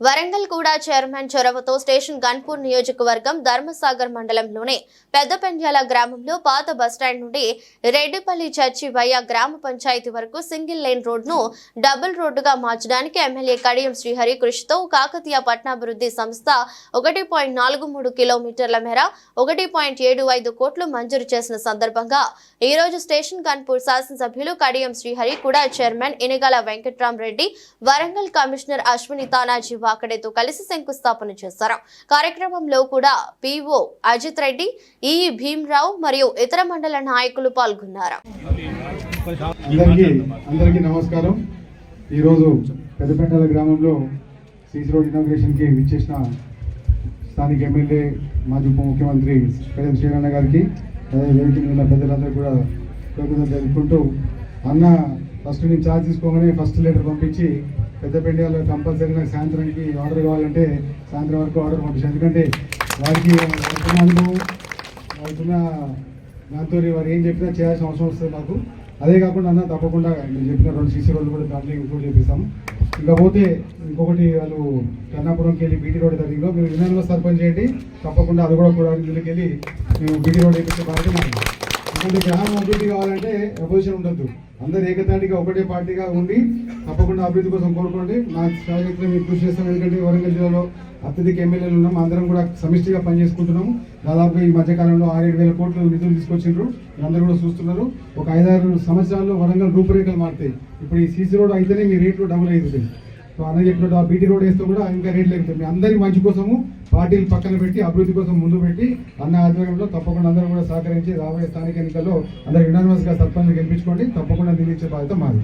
వరంగల్ కూడా చైర్మన్ చొరవతో స్టేషన్ గన్పూర్ నియోజకవర్గం ధర్మసాగర్ మండలంలోని పెద్దపెండ్యాల గ్రామంలో పాత బస్టాండ్ నుండి రెడ్డిపల్లి చర్చి వయ్య గ్రామ పంచాయతీ వరకు సింగిల్ లైన్ రోడ్ను డబుల్ రోడ్డుగా మార్చడానికి ఎమ్మెల్యే కడియం శ్రీహరి కృషితో కాకతీయ పట్నాభివృద్ధి సంస్థ ఒకటి పాయింట్ నాలుగు మూడు కిలోమీటర్ల మేర ఒకటి పాయింట్ ఏడు ఐదు కోట్లు మంజూరు చేసిన సందర్భంగా ఈ రోజు స్టేషన్ గన్పూర్ శాసనసభ్యులు కడియం శ్రీహరి కూడా చైర్మన్ ఇనగల వెంకట్రామరెడ్డి వరంగల్ కమిషనర్ అశ్విని తానాజీ వాకడేతో కలిసి శంకుస్థాపన చేశారు. కార్యక్రమంలో కూడా పిఓ అజిత్ రెడ్డి ఈ భీమరావు మరియు ఇతర మండల నాయకులు పాల్గొన్నారు. అందరికీ నమస్కారం. ఈరోజు పెద్దపెంటల గ్రామంలో సీసీ రోడ్ ఇనాగ్రేషన్కి విచ్చేసిన స్థానిక ఎమ్మెల్యే మాజీ ఉప ముఖ్యమంత్రి కళ్యాణ్ శ్రీరణ గారికి అదే వేదిక ఉన్న పెద్దలందరూ కూడా కృతజ్ఞతలు తెలుపుకుంటూ అన్న ఫస్ట్ నేను ఛార్జ్ తీసుకోగానే ఫస్ట్ లెటర్ పంపించి పెద్దపెండియాలో వాళ్ళు కంపల్సరీగా సాయంత్రానికి ఆర్డర్ కావాలంటే సాయంత్రం వరకు ఆర్డర్ పంపించాను ఎందుకంటే వారికి వారికి అనుభవం వారికున్న దాంతో వారు ఏం చెప్పినా చేయాల్సిన అవసరం వస్తుంది నాకు అదే కాకుండా అన్న తప్పకుండా నేను చెప్పిన రెండు సీసీ రోడ్లు కూడా దాంట్లో ఇంక్లూడ్ చేపిస్తాము. ఇకపోతే ఇంకొకటి వాళ్ళు కన్నాపురంకి వెళ్ళి బీటీ రోడ్ దగ్గరలో మీరు వినాయక సర్పంచ్ చేయండి. తప్పకుండా అది కూడా కూడా వెళ్ళి మేము బీటీ రోడ్ వేపించే బాధ్యత మాది. ఎందుకంటే గ్రామం అభివృద్ధి కావాలంటే అపోజిషన్ ఉండద్దు. అందరు ఏకతాటిగా ఒకటే పార్టీగా ఉండి తప్పకుండా అభివృద్ధి కోసం కోరుకోండి. నా శాయశక్తిలో మీకు కృషి చేస్తాం ఎందుకంటే వరంగల్ జిల్లాలో అత్యధిక ఎమ్మెల్యేలు ఉన్నాం. అందరం కూడా సమిష్టిగా పనిచేసుకుంటున్నాము. దాదాపు ఈ మధ్యకాలంలో ఆరేడు వేల కోట్లు నిధులు తీసుకొచ్చిండ్రు. అందరూ కూడా చూస్తున్నారు. ఒక ఐదారు సంవత్సరాల్లో వరంగల్ రూపురేఖలు మారుతాయి. ఇప్పుడు ఈ సీసీ రోడ్ అయితేనే మీ రేట్లు డబుల్ అవుతుంది. సో అన్న చెప్పినట్టు ఆ బీటీ రోడ్ వేస్తే కూడా ఇంకా రేట్లు ఎక్కుతాయి. మీ అందరి మంచి కోసము పార్టీలు పక్కన పెట్టి అభివృద్ధి కోసం ముందు పెట్టి అన్న ఆధ్వర్యంలో తప్పకుండా అందరూ కూడా సహకరించి రాబోయే స్థానిక ఎన్నికల్లో అందరూ యునానిమస్గా సర్పంచ్ గెలిపించుకోండి. తప్పకుండా నిలిచే బాధ్యత మాది.